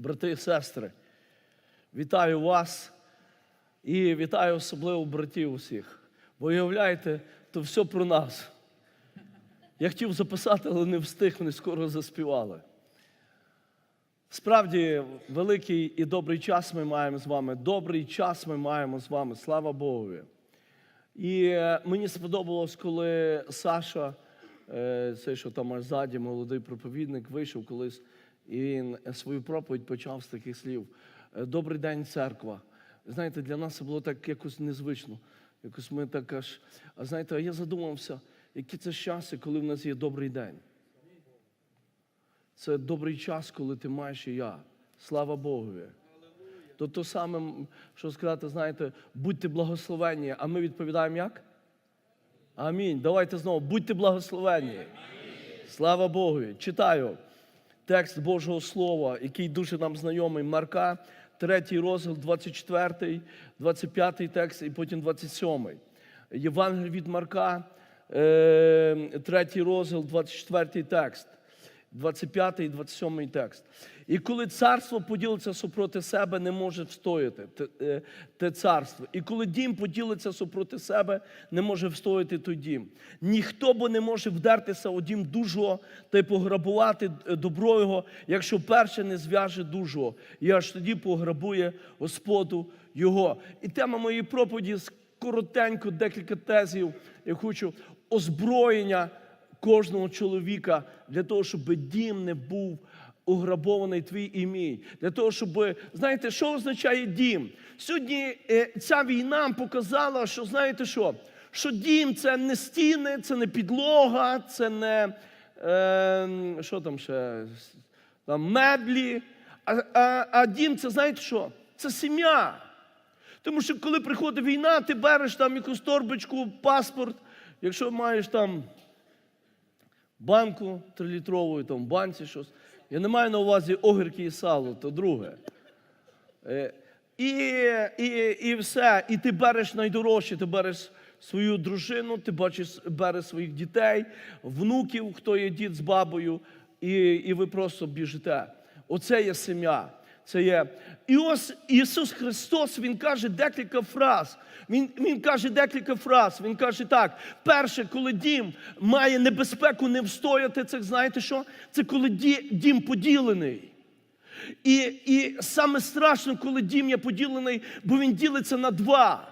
брати і сестри, вітаю вас і вітаю особливо братів усіх. Бо уявляєте, то все про нас. Я хотів записати, але не встиг, вони скоро заспівали. Справді, великий і добрий час ми маємо з вами. Добрий час ми маємо з вами, слава Богу. І е, мені сподобалось, коли Саша, е, цей, що там аж ззаді, молодий проповідник, вийшов колись, і він свою проповідь почав з таких слів: Е, Добрий день, церква. Знаєте, для нас це було так якось незвично. Якось ми так аж. А знаєте, а я задумався, які це часи, коли в нас є добрий день. Це добрий час, коли ти маєш і я. Слава Богові. То то саме, що сказати, знаєте, будьте благословенні, а ми відповідаємо як? Амінь. Давайте знову, будьте благословенні. Слава Богу. Читаю текст Божого Слова, який дуже нам знайомий. Марка, 3 розділ, 24, 25 текст і потім 27. Євангелій від Марка, 3 розділ, 24 текст. 25 і 27 текст. І коли царство поділиться супроти себе, не може встояти те, е, те царство. І коли дім поділиться супроти себе, не може встояти той дім. Ніхто бо не може вдертися у дім дужого та й пограбувати е, добро його, якщо перше не зв'яже дужого, і аж тоді пограбує Господу його. І тема моєї проповіді коротенько, декілька тезів. Я хочу озброєння кожного чоловіка для того, щоб дім не був уграбований твій і мій. Для того, щоб, знаєте, що означає дім? Сьогодні е, ця війна показала, що знаєте що? Що дім це не стіни, це не підлога, це не е, що там ще, там меблі. А, а, а дім це знаєте що? Це сім'я. Тому що коли приходить війна, ти береш там якусь торбочку, паспорт, якщо маєш там банку трилітрову, там в банці щось. Я не маю на увазі огірки і сало, то друге. Е, І, і, і все. І ти береш найдорожче, ти береш свою дружину, ти бачиш, береш своїх дітей, внуків, хто є дід з бабою, і, і ви просто біжите. Оце є сім'я. Це є. І ось Ісус Христос, Він каже декілька фраз. Він, він каже декілька фраз. Він каже так: перше, коли дім має небезпеку не встояти, це знаєте що? Це коли ді- дім поділений. І, і саме страшно, коли дім є поділений, бо він ділиться на два.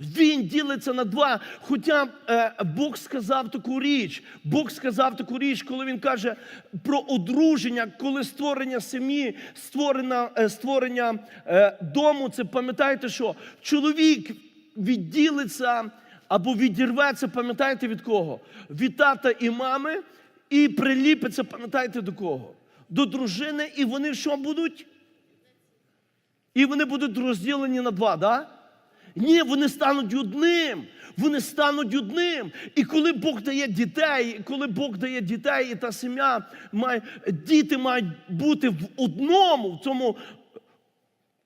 Він ділиться на два. Хоча е, Бог сказав таку річ. Бог сказав таку річ, коли він каже про одруження, коли створення сім'ї, створення, е, створення е, дому. Це пам'ятаєте, що чоловік відділиться або відірветься, пам'ятаєте від кого? Від тата і мами, і приліпиться, пам'ятаєте до кого? До дружини, і вони що будуть? І вони будуть розділені на два, да? Ні, вони стануть одним. Вони стануть одним. І коли Бог дає дітей, коли Бог дає дітей, і та сім'я має, діти мають бути в одному, в цьому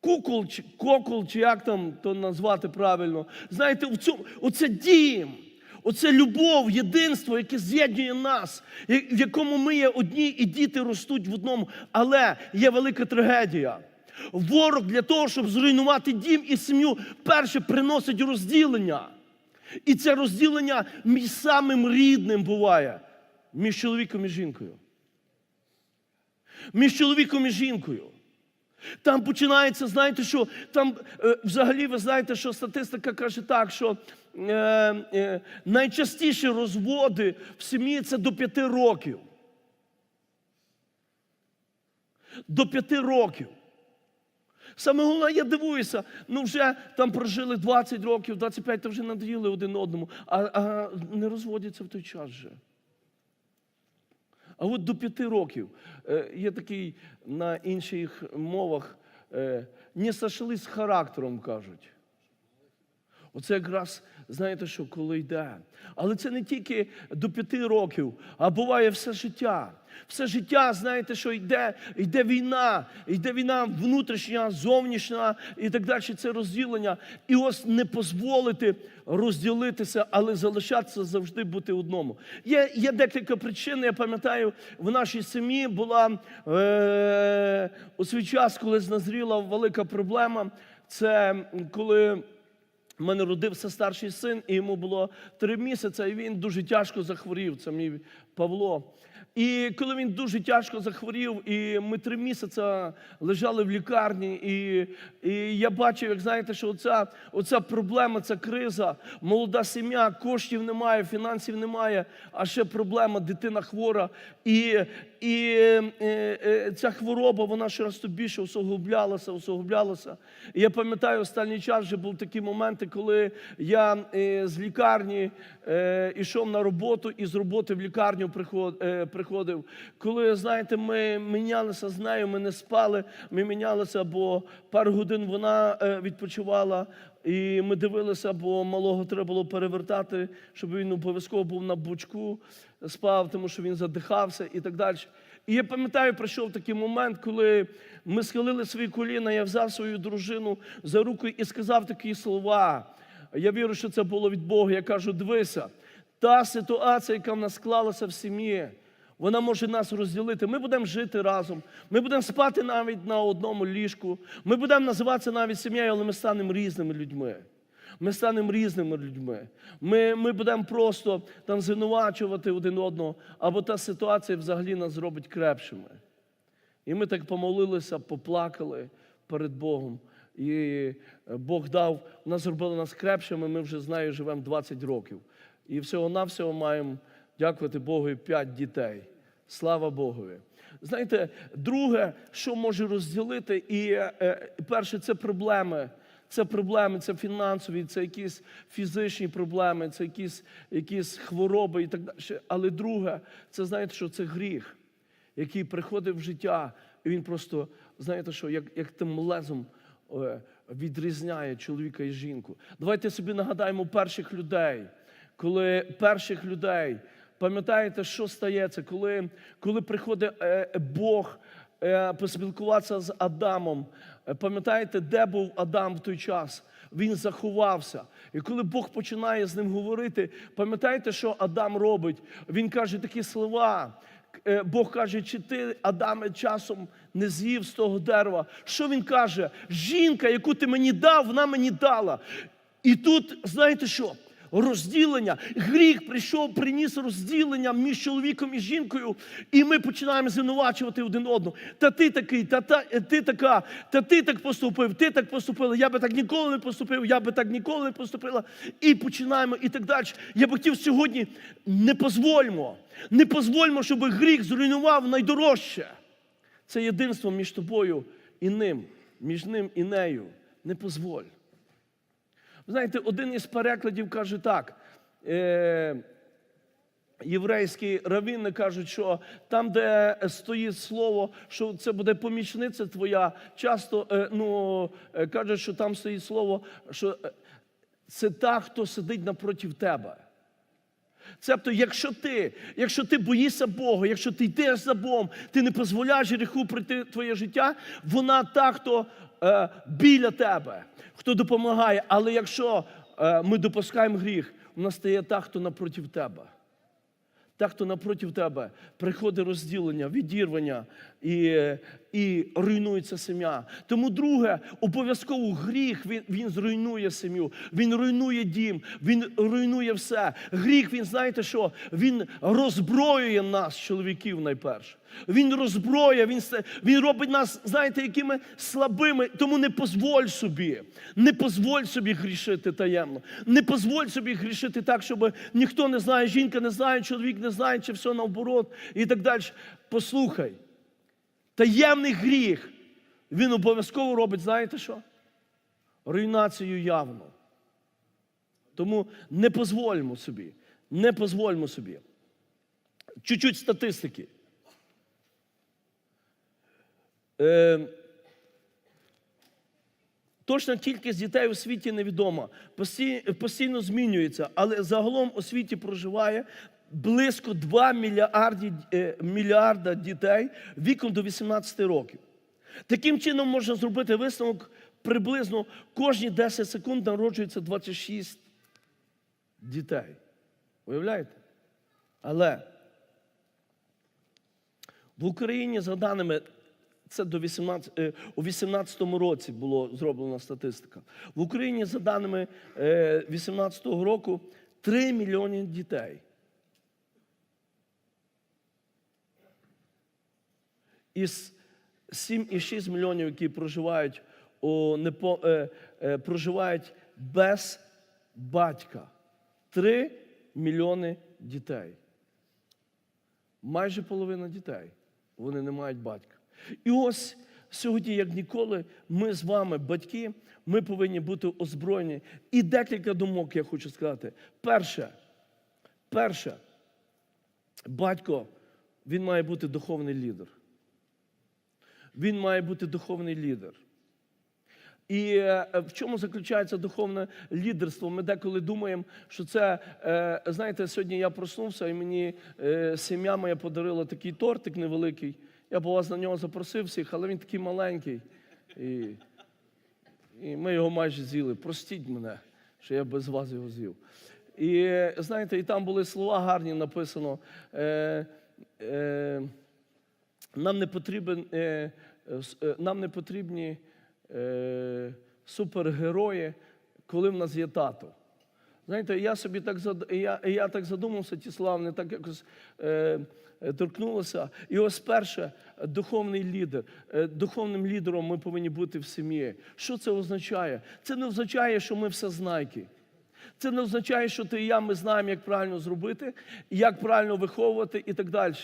кукол, чи кокол, чи як там то назвати правильно. Знаєте, в цьому, оце дім. Оце любов, єдинство, яке з'єднує нас, в якому ми є одні, і діти ростуть в одному. Але є велика трагедія. Ворог для того, щоб зруйнувати дім і сім'ю, перше приносить розділення. І це розділення між самим рідним буває між чоловіком і жінкою. Між чоловіком і жінкою. Там починається, знаєте, що там е, взагалі ви знаєте, що статистика каже так, що е, е, найчастіші розводи в сім'ї це до п'яти років. До п'яти років. Саме головне, я дивуюся, ну вже там прожили 20 років, 25, то вже надоїли один одному, а, а не розводяться в той час вже. А от до п'яти років е, є такий на інших мовах е, не сошли з характером, кажуть. Оце якраз, знаєте що, коли йде. Але це не тільки до п'яти років, а буває все життя. Все життя, знаєте, що йде, йде війна, йде війна внутрішня, зовнішня і так далі. Це розділення. І ось не дозволити розділитися, але залишатися завжди бути одному. Є, є декілька причин. Я пам'ятаю, в нашій сім'ї була е, у свій час, коли назріла велика проблема, це коли в мене родився старший син, і йому було три місяці, і він дуже тяжко захворів. Це мій Павло. І коли він дуже тяжко захворів, і ми три місяці лежали в лікарні, і, і я бачив, як знаєте, що оця, оця проблема, ця криза, молода сім'я, коштів немає, фінансів немає, а ще проблема, дитина хвора. І, і е, е, ця хвороба, вона щораз то більше усугублялася, усугублялася. І я пам'ятаю, останній час вже був такі моменти, коли я е, з лікарні йшов на роботу і з роботи в лікарню приход, приходив. Коли, знаєте, ми мінялися з нею, ми не спали, ми мінялися, бо пару годин вона відпочивала. І ми дивилися, бо малого треба було перевертати, щоб він обов'язково був на бочку, спав, тому що він задихався і так далі. І я пам'ятаю, прийшов такий момент, коли ми схилили свої коліна, я взяв свою дружину за руку і сказав такі слова. Я вірю, що це було від Бога. Я кажу: дивися, та ситуація, яка в нас склалася в сім'ї, вона може нас розділити. Ми будемо жити разом. Ми будемо спати навіть на одному ліжку. Ми будемо називатися навіть сім'єю, але ми станемо різними людьми. Ми станемо різними людьми. Ми, ми будемо просто там звинувачувати один одного, або та ситуація взагалі нас зробить крепшими. І ми так помолилися, поплакали перед Богом. І е, Бог дав, нас зробили нас крепшими, ми вже з нею живемо 20 років. І всього-навсього маємо, дякувати Богу, 5 дітей. Слава Богові. Знаєте, друге, що може розділити, і е, е, перше, це проблеми. Це проблеми, це фінансові, це якісь фізичні проблеми, це якісь, якісь хвороби і так далі. Але друге, це знаєте, що це гріх який приходить в життя, і він просто, знаєте що, як, як тим лезом е, відрізняє чоловіка і жінку. Давайте собі нагадаємо перших людей, коли перших людей, пам'ятаєте, що стається, коли, коли приходить е, Бог е, поспілкуватися з Адамом. Е, Пам'ятаєте, де був Адам в той час? Він заховався. І коли Бог починає з ним говорити, пам'ятаєте, що Адам робить? Він каже такі слова. Бог каже, чи ти, Адаме, часом не з'їв з того дерева? Що він каже? Жінка, яку ти мені дав, вона мені дала. І тут, знаєте що? Розділення, гріх прийшов, приніс розділення між чоловіком і жінкою, і ми починаємо звинувачувати один одного. Та ти такий, та, та ти така, та ти так поступив, ти так поступила, я би так ніколи не поступив, я би так ніколи не поступила. І починаємо і так далі. Я би хотів сьогодні не позвольмо, не позвольмо, щоб гріх зруйнував найдорожче. Це єдинство між тобою і ним, між ним і нею. Не позволь. Знаєте, один із перекладів каже так. Е, Єврейські равіни кажуть, що там, де стоїть слово, що це буде помічниця твоя, часто е, ну, е, кажуть, що там стоїть слово, що е, це та, хто сидить напроти тебе. Цебто, якщо ти, якщо ти боїшся Бога, якщо ти йдеш за Богом, ти не дозволяєш гріху прийти в твоє життя, вона та, хто е, біля тебе, хто допомагає. Але якщо е, ми допускаємо гріх, вона стає та, хто напротив тебе. Та, хто напротив тебе, приходить розділення, відірвання і, і руйнується сім'я. Тому, друге, обов'язково гріх він, він зруйнує сім'ю, він руйнує дім, він руйнує все. Гріх, він знаєте що? Він роззброює нас, чоловіків, найперше. Він роззброює, він, він робить нас, знаєте, якими слабими. Тому не позволь собі, не позволь собі грішити таємно. Не позволь собі грішити так, щоб ніхто не знає, жінка не знає, чоловік не знає, чи все наоборот і так далі. Послухай, таємний гріх, він обов'язково робить, знаєте що? Руйнацію явно. Тому не позвольмо собі, не позвольмо собі. Чуть-чуть статистики. Е, Точна кількість дітей у світі невідома, постійно змінюється, але загалом у світі проживає близько 2 мільярді, е, мільярда дітей віком до 18 років. Таким чином можна зробити висновок приблизно кожні 10 секунд народжується 26 дітей. Уявляєте? Але в Україні, за даними Це до 18, е, у 18-му році було зроблена статистика. В Україні, за даними е, 18-го року, 3 мільйони дітей. Із 7,6 мільйонів, які проживають, у непо, е, е, проживають без батька. 3 мільйони дітей. Майже половина дітей. Вони не мають батька. І ось сьогодні, як ніколи, ми з вами, батьки, ми повинні бути озброєні. І декілька думок я хочу сказати. Перше, перше, батько, він має бути духовний лідер. Він має бути духовний лідер. І е, в чому заключається духовне лідерство? Ми деколи думаємо, що це, е, знаєте, сьогодні я проснувся, і мені е, сім'я моя подарила такий тортик невеликий. Я б вас на нього запросив всіх, але він такий маленький. І, і ми його майже з'їли. Простіть мене, що я без вас його з'їв. І знаєте, і там були слова гарні написано. Е, е, нам не потрібен, е, е, е, нам не потрібні супергерої, коли в нас є тато. Знаєте, я собі так я, я так задумався, ті слова вони так якось е, торкнулося. І ось перше, духовний лідер. Духовним лідером ми повинні бути в сім'ї. Що це означає? Це не означає, що ми все знайки. Це не означає, що ти і я ми знаємо, як правильно зробити, як правильно виховувати і так далі.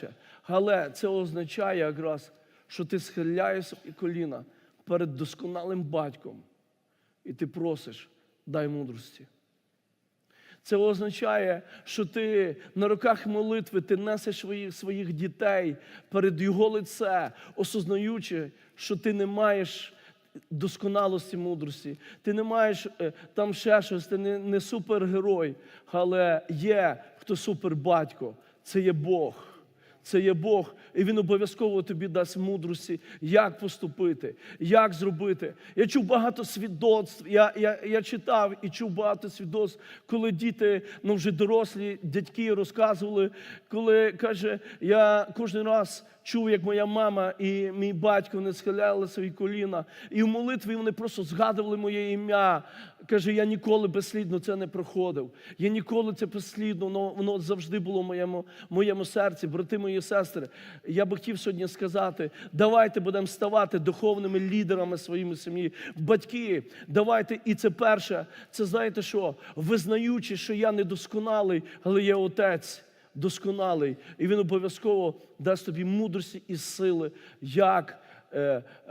Але це означає якраз, що ти схиляєш і коліна перед досконалим батьком, і ти просиш, дай мудрості. Це означає, що ти на руках молитви ти несеш своїх, своїх дітей перед його лице, осознаючи, що ти не маєш досконалості мудрості, ти не маєш е, там ще щось, ти не, не супергерой, але є хто супербатько, це є Бог. Це є Бог, і Він обов'язково тобі дасть мудрості, як поступити, як зробити. Я чув багато свідоцтв. Я, я, я читав і чув багато свідоцтв, коли діти, ну вже дорослі, дядьки розказували, коли каже, я кожен раз чув, як моя мама і мій батько не схиляли свої коліна. І в молитві вони просто згадували моє ім'я. Каже, я ніколи безслідно це не проходив. Я ніколи це безслідно, воно, воно завжди було в моєму, моєму серці. Брати мої сестри, я би хотів сьогодні сказати: давайте будемо ставати духовними лідерами своїми сім'ї. Батьки, давайте, і це перше, це знаєте що? Визнаючи, що я недосконалий, але є отець досконалий, і він обов'язково дасть тобі мудрості і сили, як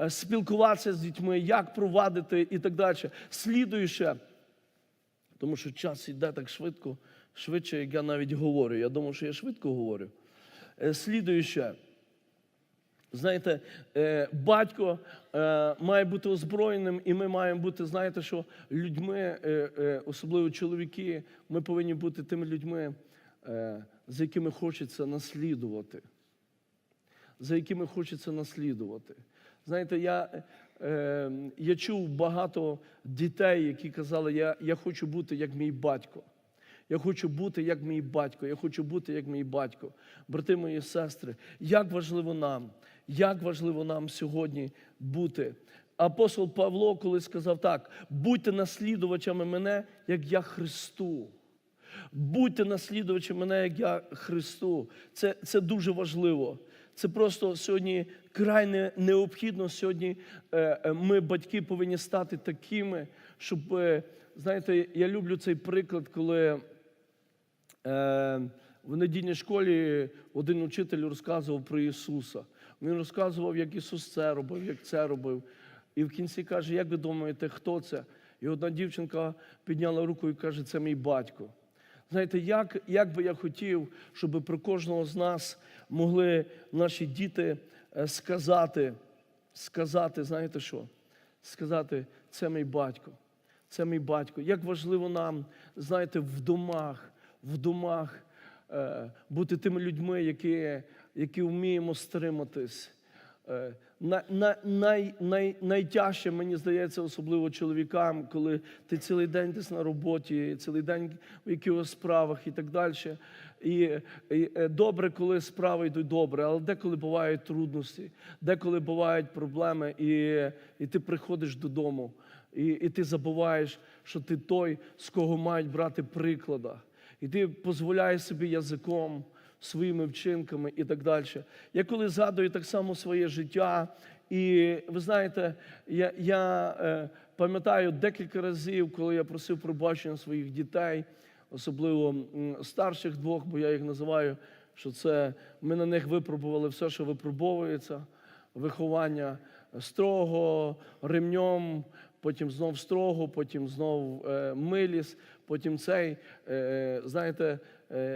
спілкуватися з дітьми, як провадити і так далі. Слідуюче, тому що час йде так швидко, швидше, як я навіть говорю. Я думаю, що я швидко говорю. Е, Слідуюче. Знаєте, е, батько е, має бути озброєним, і ми маємо бути, знаєте, що людьми, е, е, особливо чоловіки, ми повинні бути тими людьми, е, за якими хочеться наслідувати. За якими хочеться наслідувати. Знаєте, я, е, я чув багато дітей, які казали, я, я хочу бути як мій батько. Я хочу бути як мій батько, я хочу бути як мій батько. Брати мої сестри, як важливо нам, як важливо нам сьогодні бути. Апостол Павло колись сказав так: будьте наслідувачами мене, як я Христу. Будьте наслідувачами мене, як я Христу. Це, це дуже важливо. Це просто сьогодні крайне необхідно. Сьогодні е, е, ми, батьки, повинні стати такими, щоб, е, знаєте, я люблю цей приклад, коли в недільній школі один учитель розказував про Ісуса. Він розказував, як Ісус це робив, як це робив. І в кінці каже, як ви думаєте, хто це? І одна дівчинка підняла руку і каже, це мій батько. Знаєте, як, як би я хотів, щоб про кожного з нас могли наші діти е, сказати, сказати, знаєте що? Сказати, це мій батько, це мій батько. Як важливо нам, знаєте, в домах, в домах е, бути тими людьми, які, які вміємо стриматись. На, на, най, най, найтяжче, мені здається, особливо чоловікам, коли ти цілий день десь на роботі, цілий день в якихось справах і так далі. І, і е, добре, коли справи йдуть добре, але деколи бувають трудності, деколи бувають проблеми, і, і ти приходиш додому, і, і ти забуваєш, що ти той, з кого мають брати приклада. І ти дозволяєш собі язиком, своїми вчинками і так далі. Я коли згадую так само своє життя, і ви знаєте, я, я е, пам'ятаю декілька разів, коли я просив пробачення своїх дітей, особливо старших двох, бо я їх називаю, що це ми на них випробували все, що випробовується, виховання строго, ремнем, потім знов строго, потім знов е, милість, потім цей. Е, знаєте, е,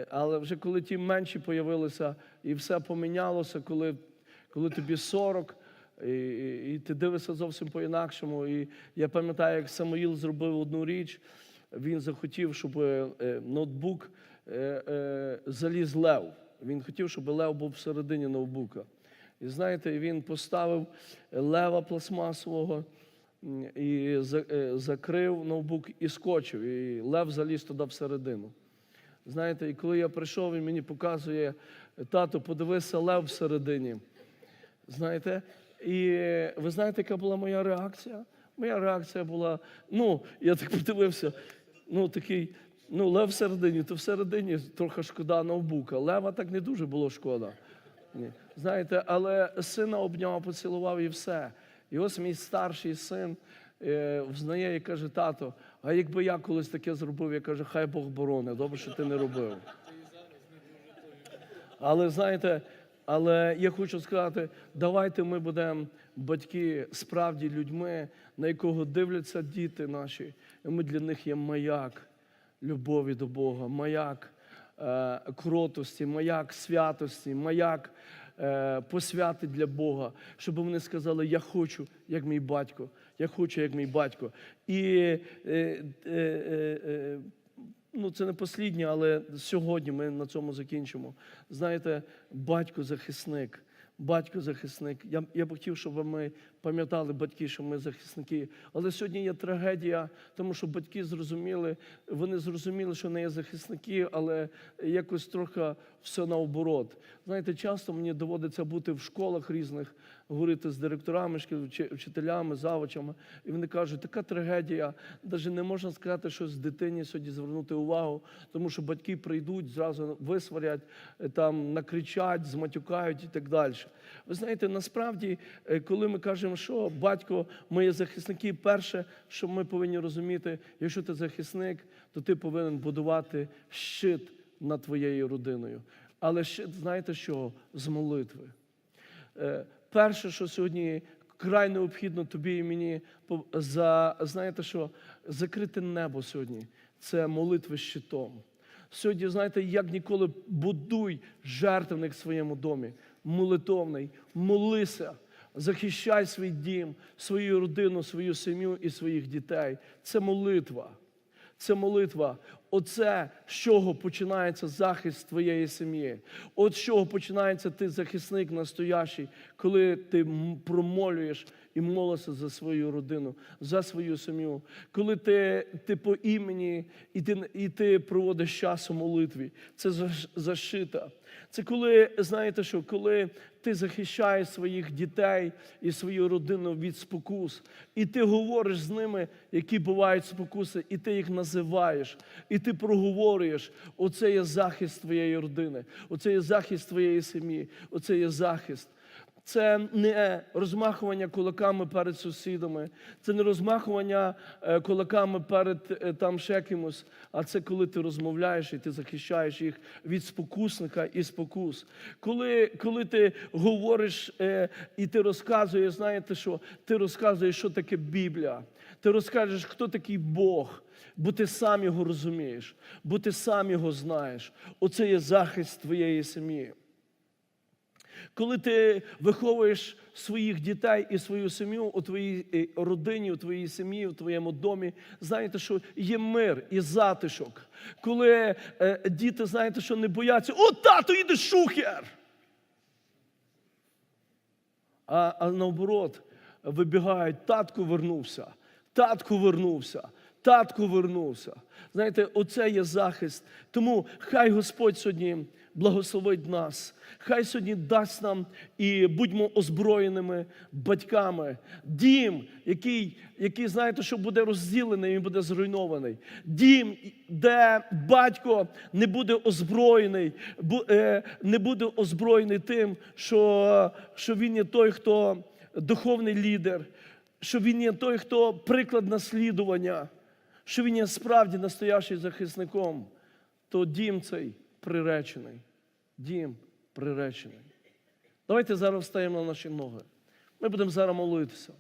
але вже коли ті менші появилися і все помінялося, коли, коли тобі 40, і, і, і ти дивишся зовсім по-інакшому. І я пам'ятаю, як Самуїл зробив одну річ, він захотів, щоб е, ноутбук е, е, заліз лев. Він хотів, щоб лев був всередині ноутбука. І знаєте, він поставив лева пластмасового і е, закрив ноутбук і скочив. І лев заліз туди всередину. Знаєте, і коли я прийшов, він мені показує, тато, подивися лев всередині. Знаєте, і ви знаєте, яка була моя реакція? Моя реакція була, ну, я так подивився, ну такий, ну, лев всередині, то всередині трохи шкода ноутбука. Лева так не дуже було шкода. Ні. Знаєте, але сина обняв, поцілував і все. І ось мій старший син е, взнає і каже: тато, а якби я колись таке зробив, я кажу, хай Бог борони, добре, що ти не робив. Але знаєте, але я хочу сказати, давайте ми будемо батьки справді людьми, на якого дивляться діти наші. І ми для них є маяк любові до Бога, маяк е, кротості, маяк святості, маяк е, посвяти для Бога, щоб вони сказали: Я хочу, як мій батько, я хочу, як мій батько. І е, е, е, е, ну, це не посліднє, але сьогодні ми на цьому закінчимо. Знаєте, батько-захисник. Батько-захисник. Я, я б хотів, щоб ми пам'ятали батьки, що ми захисники. Але сьогодні є трагедія, тому що батьки зрозуміли, вони зрозуміли, що не є захисники, але якось трохи все наоборот. Знаєте, часто мені доводиться бути в школах різних, говорити з директорами шкіл, вчителями, завучами, і вони кажуть, така трагедія, навіть не можна сказати, що з дитині сьогодні звернути увагу, тому що батьки прийдуть, зразу висварять, е, там накричать, зматюкають і так далі. Ви знаєте, насправді, е, коли ми кажемо, що батько, є захисники, перше, що ми повинні розуміти, якщо ти захисник, то ти повинен будувати щит над твоєю родиною. Але щит, знаєте що? З молитви. Е, Перше, що сьогодні край необхідно тобі і мені, за, знаєте що, закрити небо сьогодні. Це молитви щитом. Сьогодні, знаєте, як ніколи будуй жертвник в своєму домі, молитовний, молися, захищай свій дім, свою родину, свою сім'ю і своїх дітей. Це молитва. Це молитва. Оце з чого починається захист твоєї сім'ї. От з чого починається ти захисник настоящий, коли ти промолюєш і молишся за свою родину, за свою сім'ю. Коли ти, ти по імені і ти, і ти проводиш час у молитві. Це защита. Це коли, знаєте що, коли ти захищаєш своїх дітей і свою родину від спокус, і ти говориш з ними, які бувають спокуси, і ти їх називаєш, і ти проговорюєш, оце є захист твоєї родини, оце є захист твоєї сім'ї, оце є захист. Це не розмахування кулаками перед сусідами, це не розмахування е, кулаками перед е, там ще кимось, а це коли ти розмовляєш і ти захищаєш їх від спокусника і спокус. Коли, коли ти говориш е, і ти розказуєш, знаєте що? Ти розказуєш, що таке Біблія. Ти розкажеш, хто такий Бог, бо ти сам його розумієш, бо ти сам його знаєш. Оце є захист твоєї сім'ї. Коли ти виховуєш своїх дітей і свою сім'ю у твоїй е, родині, у твоїй сім'ї, у твоєму домі, знаєте, що є мир і затишок. Коли е, діти, знаєте, що не бояться, о, тато, іде шухер! а, а наоборот, вибігають, татко вернувся, татко вернувся, татко вернувся. Знаєте, оце є захист. Тому хай Господь сьогодні благословить нас. Хай сьогодні дасть нам і будьмо озброєними батьками. Дім, який, який знаєте, що буде розділений, він буде зруйнований. Дім, де батько не буде озброєний, е, не буде озброєний тим, що, що він є той, хто духовний лідер, що він є той, хто приклад наслідування, що він є справді настоящим захисником, то дім цей приречений. Дім приречений. Давайте зараз встаємо на наші ноги. Ми будемо зараз молитися.